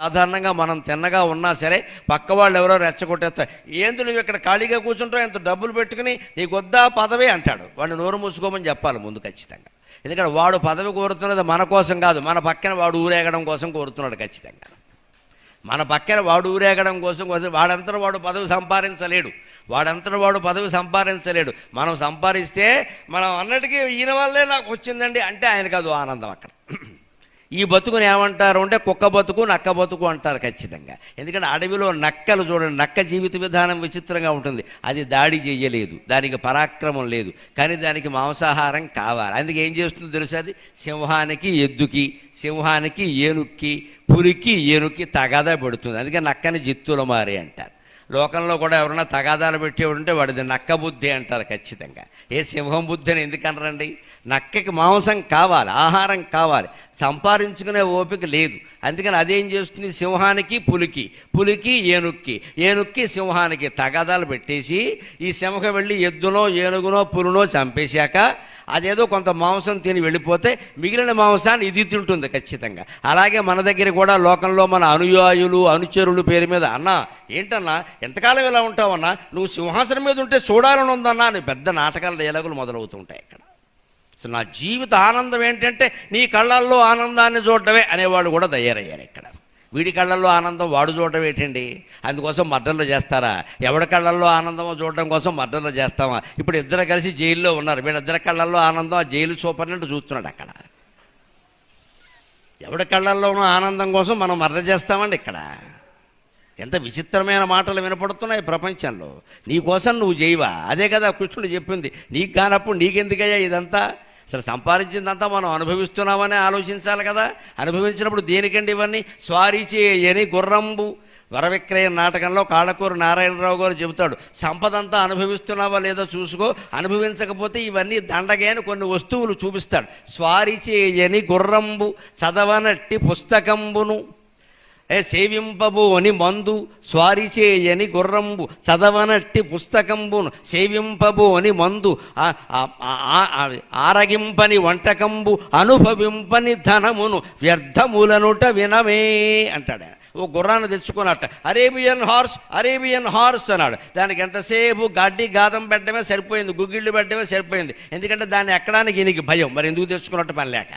సాధారణంగా మనం తిన్నగా ఉన్నా సరే పక్క వాళ్ళు ఎవరో రెచ్చగొట్టేస్తారు. ఏంది నువ్వు ఇక్కడ ఖాళీగా కూర్చుంటావు? ఎంత డబ్బులు పెట్టుకుని నీకు వద్దా పదవి? అంటాడు. వాడిని నోరు మూసుకోమని చెప్పాలి ముందు ఖచ్చితంగా. ఎందుకంటే వాడు పదవి కోరుతున్నది మన కోసం కాదు మన పక్కన వాడు ఊరేగడం కోసం కోరుతున్నాడు ఖచ్చితంగా. మన పక్కన వాడు ఊరేగడం కోసం కోసం వాడు పదవి సంపాదించలేడు. వాడంతట వాడు పదవి సంపాదించలేడు. మనం సంపాదిస్తే మనం అన్నటికీ ఈయన వల్లే నాకు వచ్చిందండి అంటే ఆయనకు అది ఆనందం అక్కడ. ఈ బతుకుని ఏమంటారు అంటే కుక్క బతుకు నక్క బతుకు అంటారు ఖచ్చితంగా. ఎందుకంటే అడవిలో నక్కలు చూడండి నక్క జీవిత విధానం విచిత్రంగా ఉంటుంది. అది దాడి చేయలేదు దానికి పరాక్రమం లేదు కానీ దానికి మాంసాహారం కావాలి. అందుకే ఏం చేస్తుందో తెలుసా అది? సింహానికి ఎద్దుకి సింహానికి ఏనుక్కి పులికి ఏనుక్కి తగాదా పెడుతుంది అందుకే నక్కని జిత్తుల మారి అంటారు. లోకంలో కూడా ఎవరైనా తగాదాలు పెట్టేవాడు ఉంటే వాడిది నక్క బుద్ధి అంటారు ఖచ్చితంగా. ఏ సింహం బుద్ధి అని ఎందుకనరండి? నక్కకి మాంసం కావాలి ఆహారం కావాలి. సంపాదించుకునే ఓపిక లేదు. అందుకని అదేం చేస్తుంది? సింహానికి పులికి పులికి ఏనుక్కి. ఏనుక్కి సింహానికి తగాదాలు పెట్టేసి ఈ సింహం వెళ్ళి ఎద్దునో ఏనుగునో పులునో చంపేశాక అదేదో కొంత మాంసం తిని వెళ్ళిపోతే మిగిలిన మాంసాన్ని ఇది తింటుంది ఖచ్చితంగా. అలాగే మన దగ్గర కూడా లోకంలో మన అనుయాయులు అనుచరులు పేరు మీద అన్న ఏంటన్నా ఎంతకాలం ఇలా ఉంటావన్నా? నువ్వు సింహాసనం మీద ఉంటే చూడాలని ఉందన్నా అని పెద్ద నాటకాల డైలాగులు మొదలవుతుంటాయి ఇక్కడ. నా జీవిత ఆనందం ఏంటంటే నీ కళ్ళల్లో ఆనందాన్ని చూడటమే అనేవాడు కూడా తయారయ్యారు ఇక్కడ. వీడి కళ్ళల్లో ఆనందం వాడు చూడటం ఏంటండి? అందుకోసం మర్డర్లు చేస్తారా? ఎవడి కళ్ళల్లో ఆనందమో చూడడం కోసం మర్డర్లు చేస్తామా? ఇప్పుడు ఇద్దరు కలిసి జైల్లో ఉన్నారు. వీళ్ళిద్దరి కళ్ళల్లో ఆనందం ఆ జైలు సూపర్నెంట్ చూస్తున్నాడు అక్కడ. ఎవడి కళ్ళల్లోనూ ఆనందం కోసం మనం మర్డర్ చేస్తామండి ఇక్కడ. ఎంత విచిత్రమైన మాటలు వినపడుతున్నాయి ప్రపంచంలో. నీ కోసం నువ్వు చేయవా అదే కదా కృష్ణుడు చెప్పింది. నీకు కానప్పుడు నీకెందుకయ్యా ఇదంతా? అసలు సంపాదించిందంతా మనం అనుభవిస్తున్నామని ఆలోచించాలి కదా. అనుభవించినప్పుడు దేనికండి ఇవన్నీ? స్వారీ చేయని గుర్రంబు. వరవిక్రయ నాటకంలో కాళ్ళకూరు నారాయణరావు గారు చెబుతాడు సంపదంతా అనుభవిస్తున్నావా లేదో చూసుకో అనుభవించకపోతే ఇవన్నీ దండగైన కొన్ని వస్తువులు చూపిస్తాడు. స్వారీ చేయని గుర్రంబు చదవనట్టి పుస్తకంబును. ఏ సేవింపబు అని మందు స్వారీ చేయని గుర్రంబు చదవనట్టి పుస్తకంబును సేవింపబు అని మందు ఆరగింపని వంటకంబు అనుభవింపని ధనమును వ్యర్థములనుట వినమే అంటాడు ఓ గుర్రాన్ని తెచ్చుకున్నట్ట. అరేబియన్ హార్స్ అరేబియన్ హార్స్ అన్నాడు. దానికి ఎంతసేపు గడ్డి గాదం పెట్టడమే సరిపోయింది గుగ్గిళ్ళు పెట్టడమే సరిపోయింది. ఎందుకంటే దాన్ని ఎక్కడానికి ఈయనకి భయం. మరి ఎందుకు తెచ్చుకున్నట్టు పని లేక?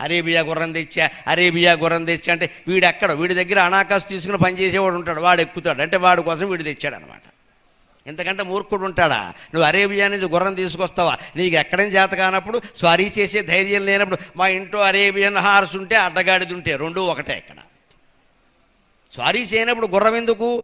అరేబియా గుర్రం తెచ్చా అరేబియా గుర్రం తెచ్చా అంటే వీడు ఎక్కడ వీడి దగ్గర అనాకాశ తీసుకుని పనిచేసేవాడు ఉంటాడు వాడు ఎక్కుతాడు. అంటే వాడి కోసం వీడు తెచ్చాడు అనమాట ఇంతకంటే మూర్ఖుడు ఉంటాడా? నువ్వు అరేబియా నుంచి గుర్రం తీసుకొస్తావా? నీకు ఎక్కడైనా చేత కానప్పుడు స్వారీ చేసే ధైర్యం లేనప్పుడు మా ఇంట్లో అరేబియన్ హార్స్ ఉంటే అడ్డగాడిది ఉంటే రెండు ఒకటే ఇక్కడ. స్వారీ చేయనప్పుడు గుర్రం ఎందుకు?